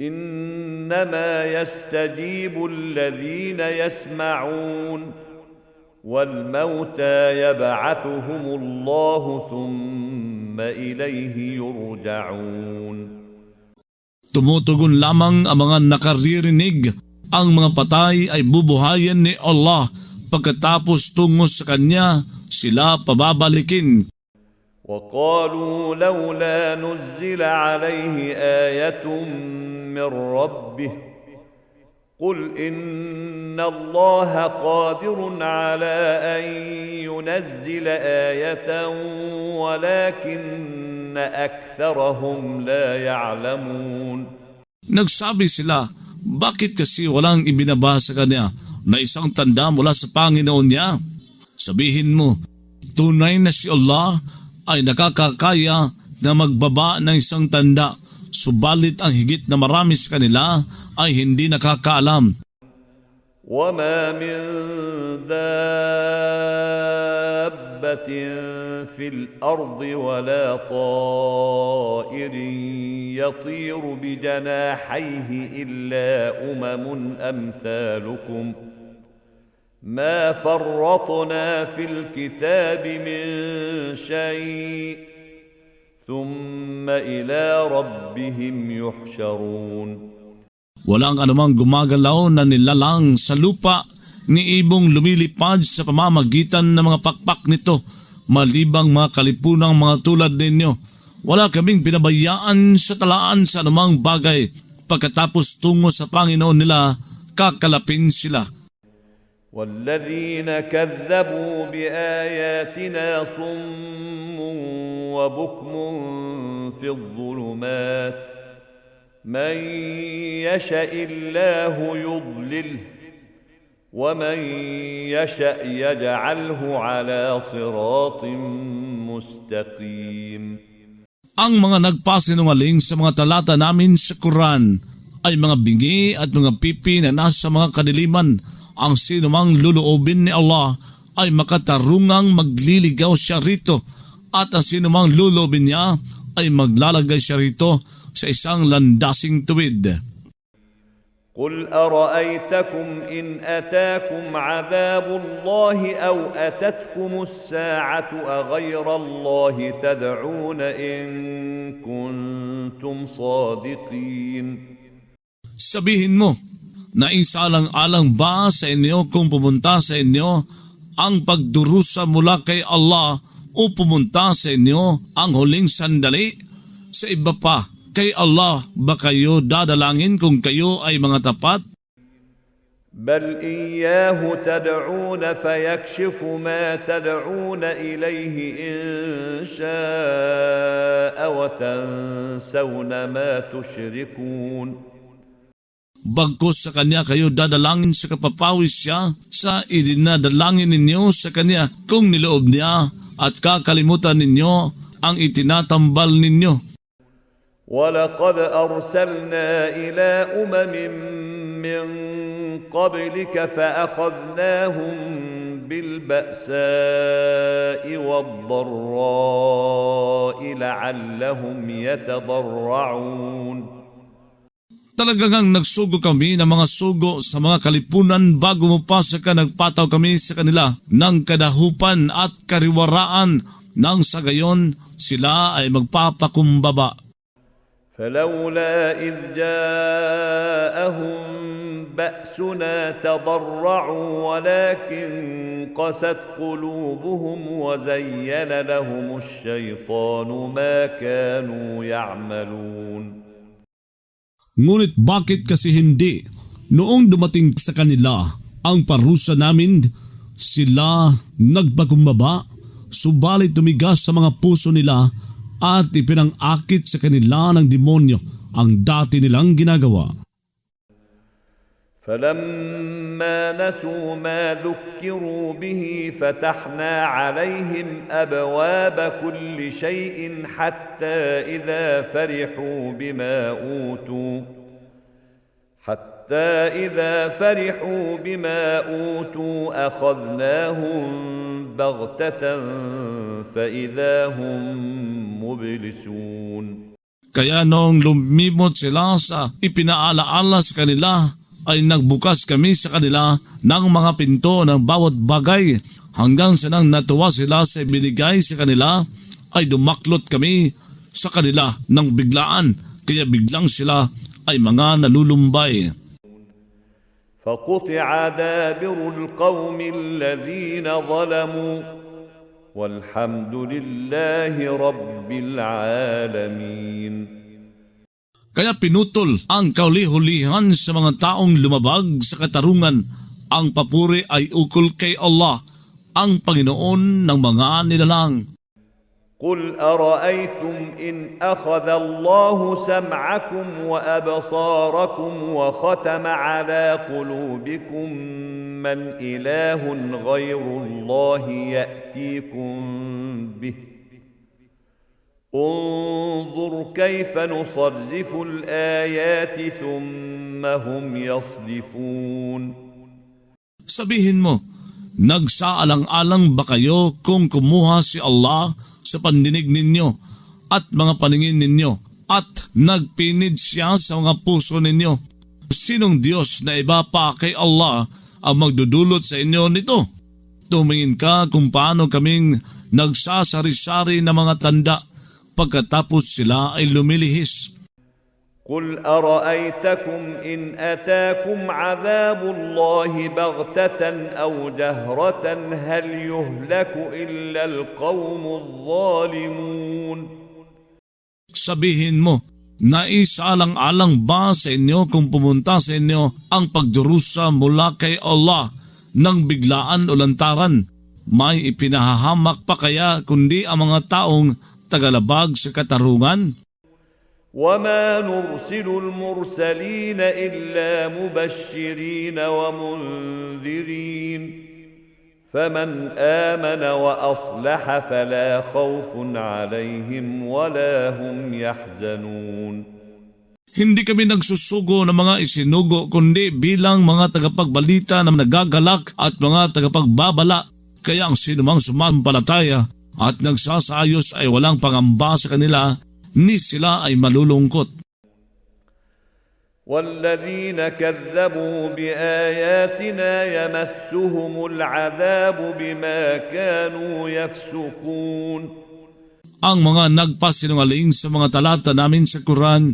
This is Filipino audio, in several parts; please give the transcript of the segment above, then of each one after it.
انما يستجيب الذين يسمعون والموتى يبعثهم الله ثم اليه يرجعون Tumutugon lamang ang mga nakaririnig. Ang mga patay ay bubuhayan ni Allah pagkatapos tungo sa Kanya sila pababalikin. وقالوا لولا نزل عليه ايه من ربه قل ان الله قادر على ان ينزل ايه ولكن اكثرهم لا يعلمون Nagsabi sila, bakit kasi walang ibinaba sa Kanya na isang tanda mula sa Panginoon niya? Sabihin mo, tunay na si Allah ay nakakakaya na magbaba ng isang tanda, subalit ang higit na marami sa kanila ay hindi nakakaalam. وما من دابة في الأرض ولا طائر يطير بجناحيه إلا أمم أمثالكم ما فرطنا في الكتاب من شيء ثم إلى ربهم يحشرون Walang anumang gumagalaw na nilalang sa lupa ni ibong lumilipad sa pamamagitan ng mga pakpak nito malibang mga kalipunang mga tulad ninyo. Wala kaming pinabayaan sa talaan sa anumang bagay pagkatapos tungo sa Panginoon nila kakalapin sila. والذين كذبوا بآياتنا صم وبكم في الظلمات من يشاء الله يضلله ومن يشاء يجعله على صراط مستقيم Ang mga nagpasinungaling sa mga talata namin sa Quran ay mga bingi at mga pipi na nasa mga kadiliman. Ang sinumang luluobin ni Allah ay makatarungang magliligaw siya rito at ang sinumang luluobin niya ay maglalagay siya rito sa isang landasing tuwid. قل أرأيتكم إن أتاكم عذاب الله أو أتتكم الساعة أغير الله تدعون إن كنتم صادقين Sabihin mo, naisalang-alang ba sa inyo kung pumunta sa inyo ang pagdurusa mula kay Allah o pumunta sa inyo ang huling sandali? Sa iba pa, kay Allah ba kayo dadalangin kung kayo ay mga tapat? بل إياه تدعون فيكشف ما تدعون إليه إن شاء وتنسون ما تشركون Bagkos sa Kanya kayo dadalangin sa kapapawis siya sa idinadalangin ninyo sa Kanya kung niloob niya at kakalimutan ninyo ang itinatambal ninyo. ولقد أرسلنا إلى أمم من قبلك فأخذناهم بالبأساء والضراء لعلهم يتضرعون Talagang ang nagsugo kami ng mga sugo sa mga kalipunan bago mo pa sa ka nagpataw kami sa kanila ng kadahupan at kariwaraan nang sa gayon sila ay magpapakumbaba. فلولا إذ جاءهم بأسنا تضرعوا ولكن قست قلوبهم وزين لهم الشيطان ما كانوا يعملون Ngunit bakit kasi hindi? Noong dumating sa kanila ang parusa namin, sila nagpakumbaba, subalit tumigas sa mga puso nila at ipinangakit sa kanila ng demonyo ang dati nilang ginagawa. فلما نسوا ما ذكروا به فتحنا عليهم ابواب كل شيء حتى اذا فرحوا بما اوتوا حتى اذا فرحوا بما اوتوا اخذناهم بغته فاذا هم مبلسون Kaya nung lumimot sila sa ipinaalaala sa kanila, ay nagbukas kami sa kanila ng mga pinto ng bawat bagay hanggang sa nang natuwa sila sa binigay sa kanila ay dumaklot kami sa kanila ng biglaan kaya biglang sila ay mga nalulumbay. فقطع دابر القوم الذين ظلموا والحمد لله رب العالمين Kaya pinutol ang kauli-hulihan sa mga taong lumabag sa katarungan. Ang papuri ay ukol kay Allah, ang Panginoon ng mga nilalang. قل أرأيتم إن أخذ الله سمعكم وأبصاركم وختم على قلوبكم من إله غير الله يأتيكم به انظر كيف نصرف الآيات ثم هم يصدفون Sabihin mo, nagsaalang-alang ba kayo kung kumuha si Allah sa pandinig ninyo at mga paningin ninyo at nagpinid siya sa mga puso ninyo? Sinong Diyos na iba pa kay Allah ang magdudulot sa inyo nito? Tumingin ka kung paano kaming nagsasari-sari ng mga tanda pagkatapos sila ay lumilihis. قل أرأيتكم إن أتاكم عذاب الله بغتة أو جهرة هل يهلك إلا القوم الظالمون Sabihin mo, naisalang-alang ba sa inyo kung pumunta sa inyo ang pagdurusa mula kay Allah ng biglaan o lantaran? May ipinahahamak pa kaya kundi ang mga taong tagalabag sa katarungan? وما نرسل المرسلين إلا مبشرين ومنذرين فمن آمن وأصلح فلا خوف عليهم ولا هم يحزنون Hindi kami nagsusugo ng mga isinugo kundi bilang mga tagapagbalita na nagagalak at mga tagapagbabala. Kaya ang sinumang sumampalataya at nagsasayos ay walang pangamba sa kanila ni sila ay malulungkot. والذين كذبوا بآياتنا يمسهم العذاب بما كانوا يفسقون Ang mga nagpasinungaling sa mga talata namin sa Quran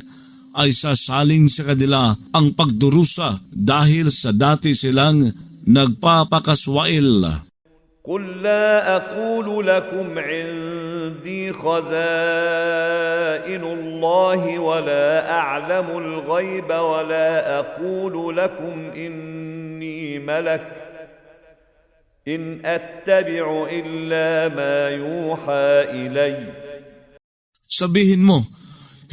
ay sasaling sa kanila ang pagdurusa dahil sa dati silang nagpapakaswail. قل لا أقول لكم عندي خزائن الله ولا أعلم الغيب ولا أقول لكم إني ملك إن أتبع إلا ما يوحى إلي Sabihin mo,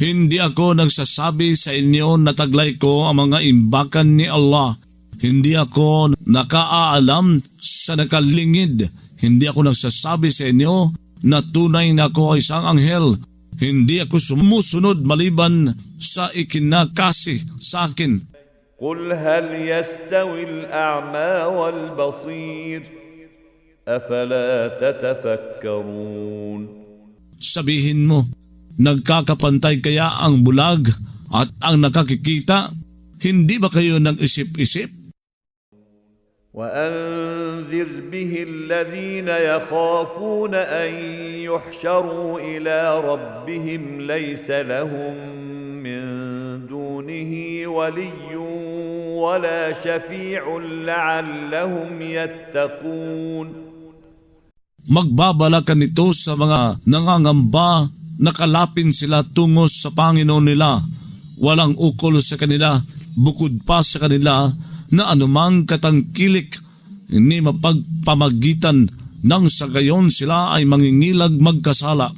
hindi ako nagsasabi sa inyo na taglay ko ang mga imbakan ni Allah. Hindi ako nakaaalam sa nakalingid. Hindi ako nagsasabi sa inyo na tunay na ako ay isang anghel. Hindi ako sumusunod maliban sa ikinakasi sa akin. قل هل يستوي الأعمى والبصير أفلا تتفكرون Sabihin mo, nagkakapantay kaya ang bulag at ang nakakikita? Hindi ba kayo nag-isip-isip? وأنذر به الذين يخافون أن يحشروا إلى ربهم ليس لهم من دونه ولي ولا شفيع لعلهم يتقون Magbabala ka nito sa mga nangangamba na kalapin sila tungo sa Panginoon nila. Walang ukol sa kanila, bukod pa sa kanila na anumang katangkilik ni mapagpamagitan nang sa gayon sila ay mangingilag magkasala.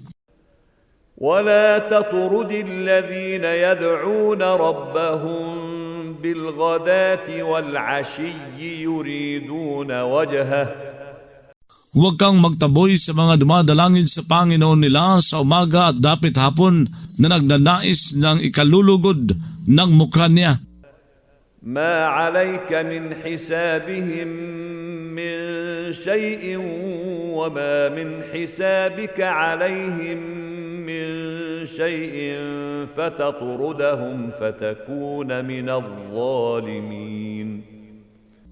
ولا تطرد الذين يدعون ربهم بالغداة والعشي يريدون وجهه Huwag kang magtaboy sa mga dumadalangin sa Panginoon nila sa umaga at dapit hapon na nagnanais ng ikalulugod ng mukha niya. ما عليك من حسابهم من شيء وما من حسابك عليهم من شيء فتطردهم فتكون من الظالمين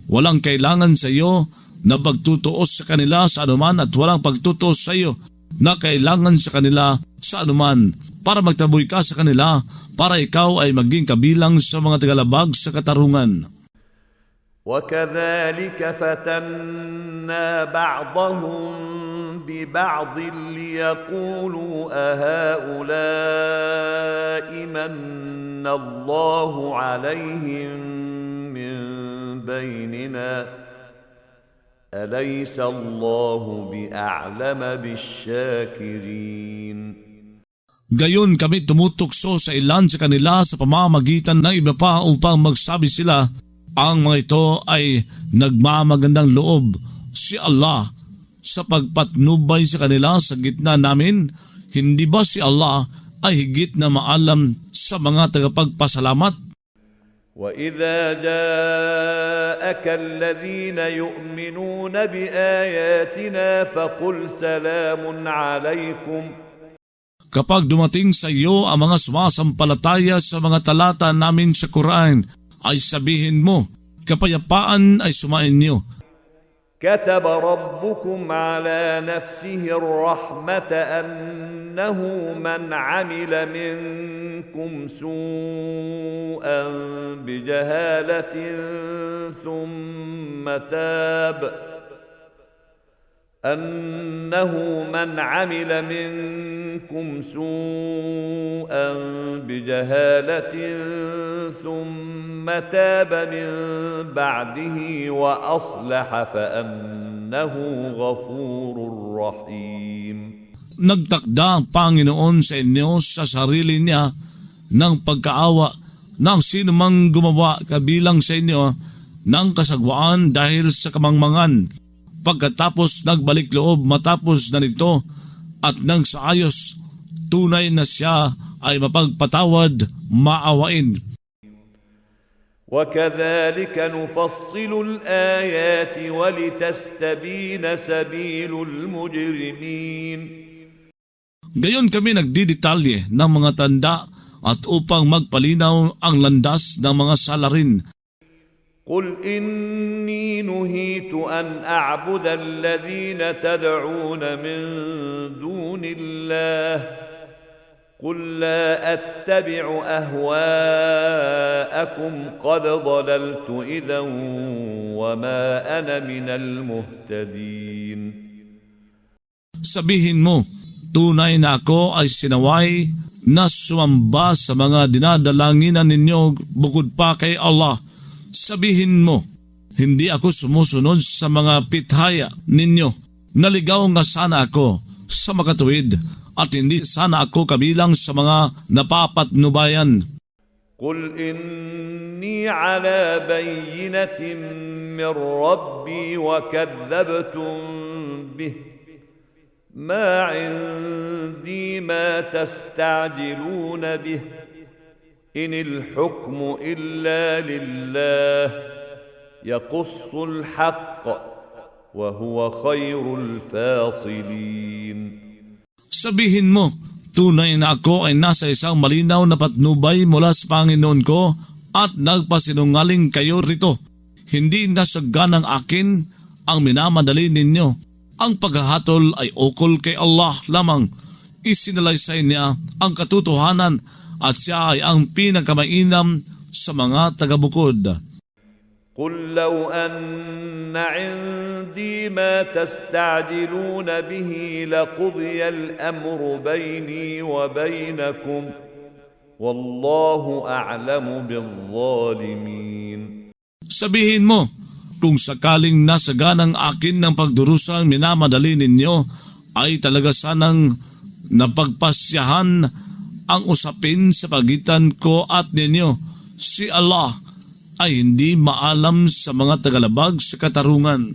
Walang kailangan sa iyo na pagtutuos sa kanila sa anuman at walang pagtutuos sa iyo na kailangan sa kanila sa anuman para magtaboy ka sa kanila para ikaw ay maging kabilang sa mga tagalabag sa katarungan. وكذلك فتنا بعضهم ببعض ليقولوا أهؤلاء من الله عليهم من بيننا أليس الله بأعلم بالشاكرين Gayon kami tumutukso sa ilan sa kanila sa pamamagitan ng iba pa upang magsabi sila, ang mga ito ay nagmamagandang loob si Allah sa pagpatnubay sa kanila sa gitna namin. Hindi ba si Allah ay higit na maalam sa mga tagapagpasalamat? وإذا جاءك الذين يؤمنون بآياتنا فقل سلام عليكم Kapag dumating sa iyo ang mga sumasampalataya sa mga talata namin sa Quran, ay sabihin mo, kapayapaan ay sumain niyo. كتب ربكم على نفسه الرحمة أنه من عمل منكم سوءا بجهالة ثم تاب أنه من عمل منكم سوءا بجهالة ثم تاب من بعده وأصلح فأنه غفور رحيم Nagtakda ang Panginoon sa inyo sa sarili niya ng pagkaawa ng sino mang gumawa kabilang sa inyo ng kasagwaan dahil sa kamangmangan. Pagkatapos nagbalik loob matapos na nito at nang sa ayos, tunay na siya ay mapagpatawad, maawain. وكذلك نفصل الآيات ولتستبين سبيل المجرمين Gayon kami nagdidetalye ng mga tanda at upang magpalinaw ang landas ng mga salarin. قل إني نهيت أن أعبد الذين تدعون من دون الله قل لا أتبع أهواءكم قد ضللت إذا وما أنا من المهتدين Sabihin mo, tunay na ako ay sinaway na sumamba sa mga dinadalanginan ninyo bukod pa kay Allah. sabihin mo, hindi ako sumusunod sa mga pithaya ninyo. Naligaw nga sana ako sa makatuwid at hindi sana ako kabilang sa mga napapatnubayan. Qul inni ala bayinatin min Rabbi wa kadzabtum bih. Ma indi ma tastajiluna bih. إن الحكم إلا لله يقص الحق وهو خير الفاصلين Sabihin mo, tunay na ako ay nasa isang malinaw na patnubay mula sa Panginoon ko at nagpasinungaling kayo rito. Hindi nasaganang akin ang minamadali ninyo. Ang paghahatol ay ukol kay Allah lamang. Isinalaysay niya ang katotohanan at siya ay ang pinakamainam sa mga tagabukod. قل لو أن عندي ما تستعجلون به لقضي الأمر بيني وبينكم والله أعلم بالظالمين Sabihin mo, kung sakaling nasaganang akin ng pagdurusang minamadali ninyo, ay talaga sanang napagpasyahan ang usapin sa pagitan ko at ninyo. Si Allah ay hindi maalam sa mga tagalabag sa katarungan.